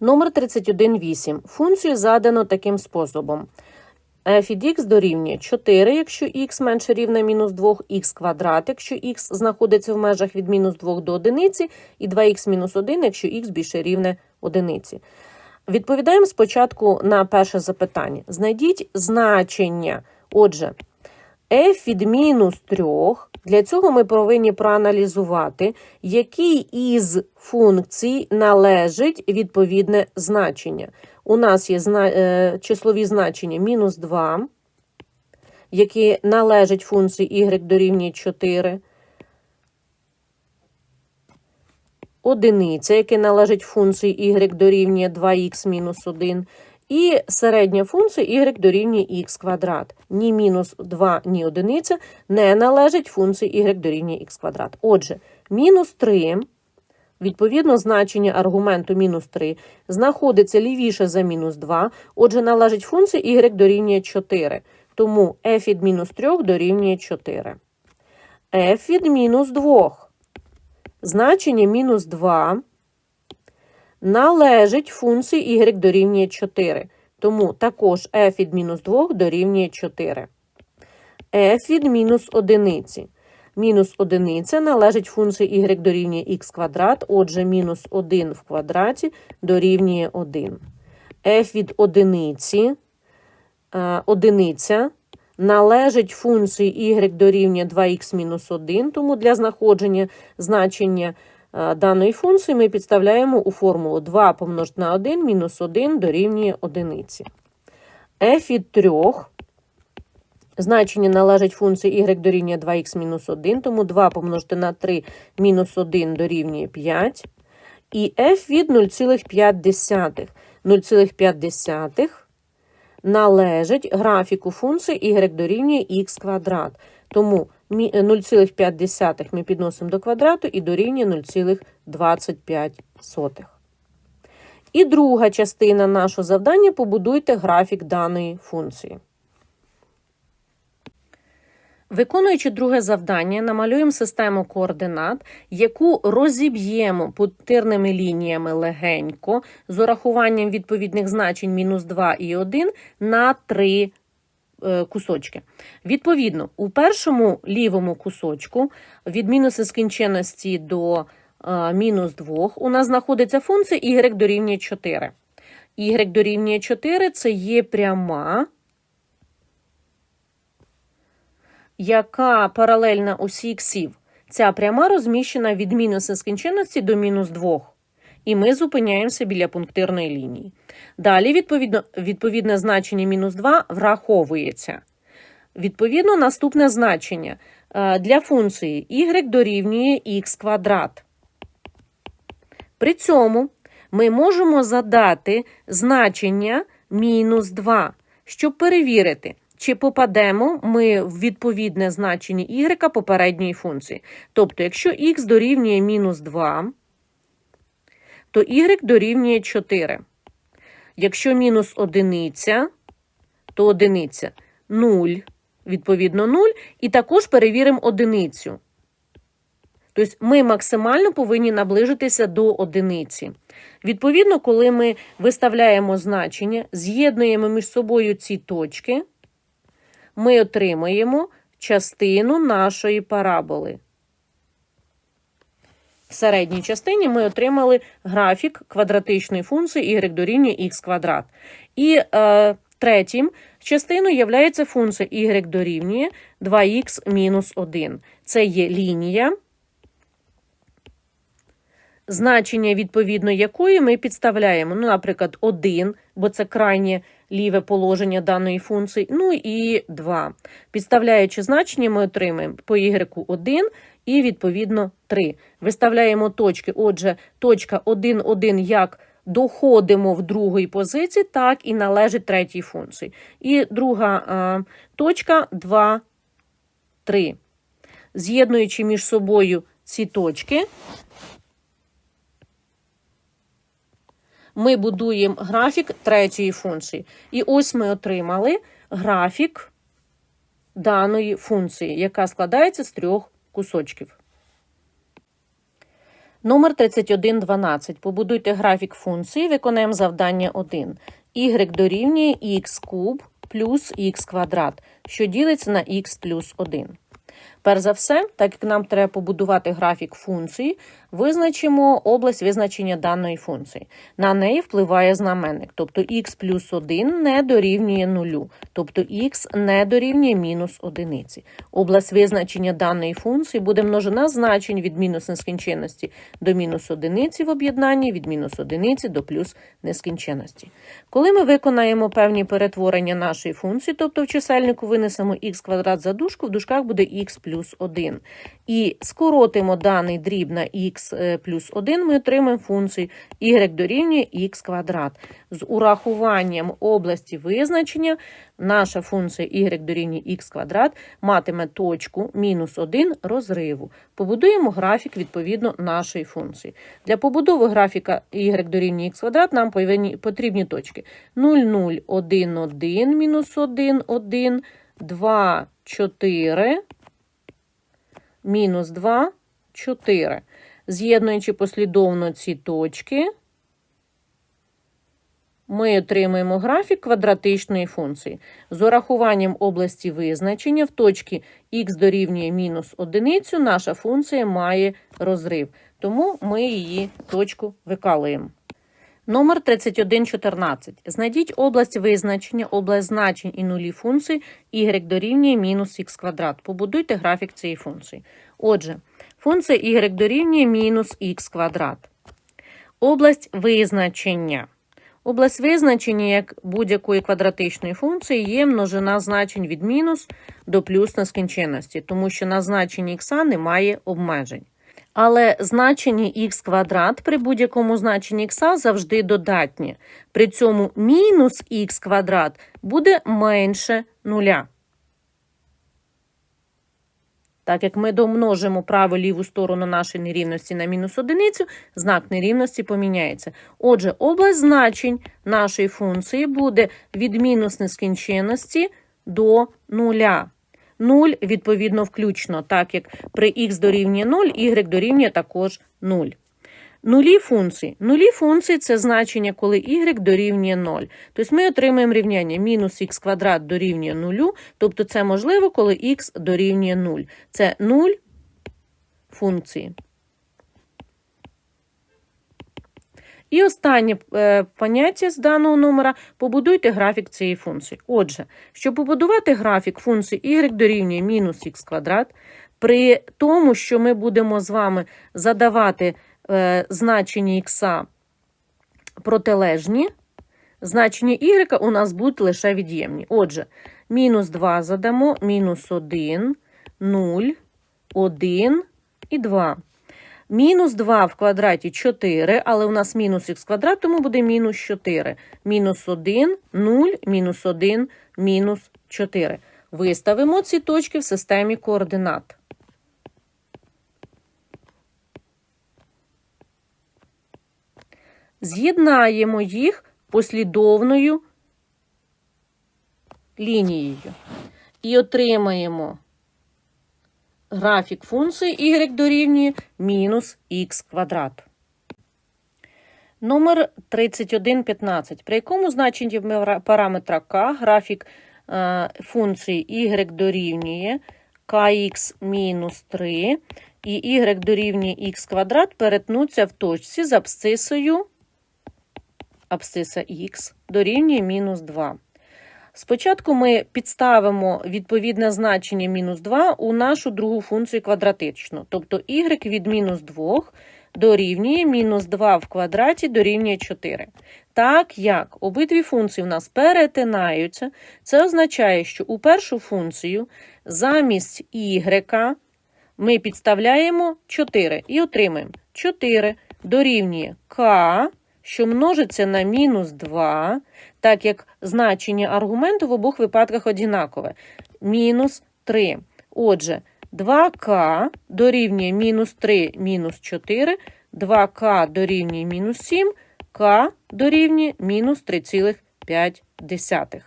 Номер 31.8. Функцію задано таким способом. f від x дорівнює 4, якщо x менше рівне мінус 2, x квадрат, якщо x знаходиться в межах від мінус 2 до 1, і 2x мінус 1, якщо x більше рівне 1. Відповідаємо спочатку на перше запитання. Знайдіть значення. Отже, f від мінус 3. Для цього ми повинні проаналізувати, який із функцій належить відповідне значення. У нас є е, числові значення мінус 2, які належать функції y дорівнює 4. Одиниця, яке належить функції y дорівнює 2х мінус 1. І середня функція y дорівнює х квадрат. Ні мінус 2, ні одиниця не належить функції y дорівнює х квадрат. Отже, мінус 3, відповідно, значення аргументу мінус 3 знаходиться лівіше за мінус 2, отже, належить функції y дорівнює 4. Тому f від мінус 3 дорівнює 4. f від мінус 2. Значення мінус 2 належить функції y дорівнює 4. Тому також f від мінус 2 дорівнює 4. f від мінус 1. Мінус 1 належить функції y дорівнює х квадрат, отже, мінус 1 в квадраті дорівнює 1. f від одиниці, е, одиниця належить функції y дорівнює 2х мінус 1, тому для знаходження значення даної функції ми підставляємо у формулу 2 помножити на 1 мінус 1 дорівнює 1. f від 3 значення належить функції y дорівнює 2х мінус 1, тому 2 помножити на 3 мінус 1 дорівнює 5. І f від 0,5. 0,5 належить графіку функції y дорівнює х квадрат. Тому 0,5 ми підносимо до квадрату і дорівнює 0,25. І друга частина нашого завдання побудуйте графік даної функції. Виконуючи друге завдання, намалюємо систему координат, яку розіб'ємо пунктирними лініями легенько з урахуванням відповідних значень мінус 2 і 1 на 3 е, кусочки. Відповідно, у першому лівому кусочку від мінуси скінченності до е, мінус 2 у нас знаходиться функція y дорівнює 4. y дорівнює 4 це є пряма. яка паралельна осі іксів. Ця пряма розміщена від мінус нескінченності до мінус 2. І ми зупиняємося біля пунктирної лінії. Далі, відповідно, відповідне значення мінус 2 враховується. Відповідно, наступне значення е, для функції y дорівнює х квадрат. При цьому ми можемо задати значення мінус 2, щоб перевірити, чи попадемо ми в відповідне значення y попередньої функції. Тобто, якщо х дорівнює мінус 2, то y дорівнює 4. Якщо мінус одиниця, то одиниця 0, відповідно 0, і також перевіримо одиницю. Тобто ми максимально повинні наближитися до одиниці. Відповідно, коли ми виставляємо значення, з'єднуємо між собою ці точки ми отримаємо частину нашої параболи. В середній частині ми отримали графік квадратичної функції y дорівнює х квадрат. І е, третім частиною є функція y дорівнює 2х мінус 1. Це є лінія, значення відповідно якої ми підставляємо. Ну, наприклад, 1, бо це крайнє ліве положення даної функції, ну і 2. Підставляючи значення, ми отримаємо по y 1 і, відповідно, 3. Виставляємо точки. Отже, точка 1, 1 як доходимо в другої позиції, так і належить третій функції. І друга а, точка 2, 3. З'єднуючи між собою ці точки, ми будуємо графік третьої функції. І ось ми отримали графік даної функції, яка складається з трьох кусочків. Номер 3112. Побудуйте графік функції, виконаємо завдання 1. y дорівнює х куб плюс х квадрат, що ділиться на х плюс 1. Перш за все, так як нам треба побудувати графік функції, визначимо область визначення даної функції. На неї впливає знаменник, тобто х плюс 1 не дорівнює 0, тобто х не дорівнює мінус 1. Область визначення даної функції буде множина значень від мінус нескінченності до мінус 1 в об'єднанні від мінус 1 до плюс нескінченності. Коли ми виконаємо певні перетворення нашої функції, тобто в чисельнику винесемо х квадрат за дужку, в дужках буде х плюс 1. І скоротимо даний дріб на х е, плюс 1, ми отримаємо функцію y дорівнює х квадрат. З урахуванням області визначення наша функція y дорівнює х квадрат матиме точку мінус 1 розриву. Побудуємо графік відповідно нашої функції. Для побудови графіка y дорівнює х квадрат нам потрібні точки 0, 0, 1, 1, мінус 1, 1, 2, 4, мінус 2, 4. З'єднуючи послідовно ці точки, ми отримаємо графік квадратичної функції. З урахуванням області визначення в точці х дорівнює мінус 1, наша функція має розрив, тому ми її точку викалуємо. Номер 3114. Знайдіть область визначення, область значень і нулі функції y дорівнює мінус х квадрат. Побудуйте графік цієї функції. Отже, функція y дорівнює мінус х квадрат. Область визначення. Область визначення як будь-якої квадратичної функції є множина значень від мінус до плюс нескінченності, тому що на значенні х немає обмежень. Але значення х квадрат при будь-якому значенні х завжди додатнє. При цьому мінус х квадрат буде менше нуля. Так як ми домножимо праву ліву сторону нашої нерівності на мінус одиницю, знак нерівності поміняється. Отже, область значень нашої функції буде від мінус нескінченності до нуля. 0, відповідно, включно, так як при х дорівнює 0, y дорівнює також 0. Нулі функції. Нулі функції це значення, коли y дорівнює 0. Тобто ми отримаємо рівняння мінус х квадрат дорівнює 0, тобто це можливо, коли х дорівнює 0. Це 0 функції. І останнє е, поняття з даного номера побудуйте графік цієї функції. Отже, щоб побудувати графік функції y дорівнює мінус х квадрат, при тому, що ми будемо з вами задавати е, значення х протилежні, значення y у нас будуть лише від'ємні. Отже, мінус 2 задамо, мінус 1, 0, 1 і 2. Мінус 2 в квадраті 4, але у нас мінус х квадрат, тому буде мінус 4. Мінус 1, 0, мінус 1, мінус 4. Виставимо ці точки в системі координат. З'єднаємо їх послідовною лінією. І отримаємо графік функції y дорівнює мінус х квадрат. Номер 3115. При якому значенні параметра k графік е, функції y дорівнює kx мінус 3 і y дорівнює х квадрат перетнуться в точці з абсцисою абсциса х дорівнює мінус 2. Спочатку ми підставимо відповідне значення мінус 2 у нашу другу функцію квадратичну, тобто y від мінус 2 дорівнює мінус 2 в квадраті дорівнює 4. Так як обидві функції у нас перетинаються, це означає, що у першу функцію замість y ми підставляємо 4 і отримаємо 4 дорівнює k що множиться на мінус 2, так як значення аргументу в обох випадках однакове. Мінус 3. Отже, 2к дорівнює мінус 3 мінус 4, 2к дорівнює мінус 7, к дорівнює мінус 3,5.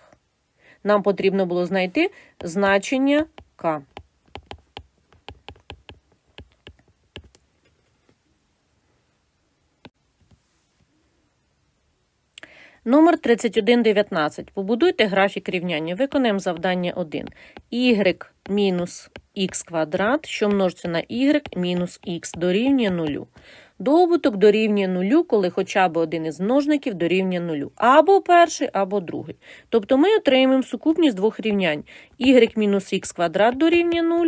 Нам потрібно було знайти значення к. Номер 3119. Побудуйте графік рівняння. Виконаємо завдання 1. y мінус х квадрат, що множиться на y мінус х дорівнює 0. Добуток дорівнює 0, коли хоча б один із множників дорівнює 0. Або перший, або другий. Тобто ми отримаємо сукупність двох рівнянь. y мінус х квадрат дорівнює 0,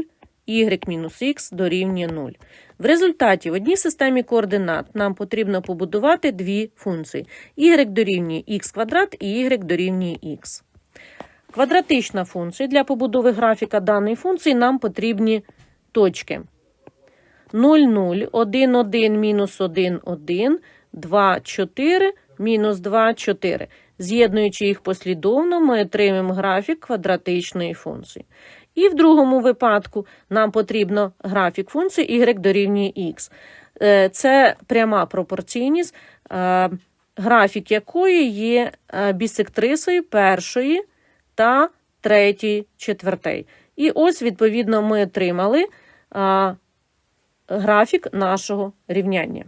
y мінус х дорівнює 0. В результаті в одній системі координат нам потрібно побудувати дві функції. y дорівнює х квадрат і y дорівнює х. Квадратична функція. Для побудови графіка даної функції нам потрібні точки. 0, 0, 1, 1, мінус 1, 1, 2, 4, мінус 2, 4. З'єднуючи їх послідовно, ми отримаємо графік квадратичної функції. І в другому випадку нам потрібно графік функції y дорівнює x. Е, Це пряма пропорційність, е, графік якої є е, бісектрисою першої та третьої четвертей. І ось, відповідно, ми отримали графік нашого рівняння.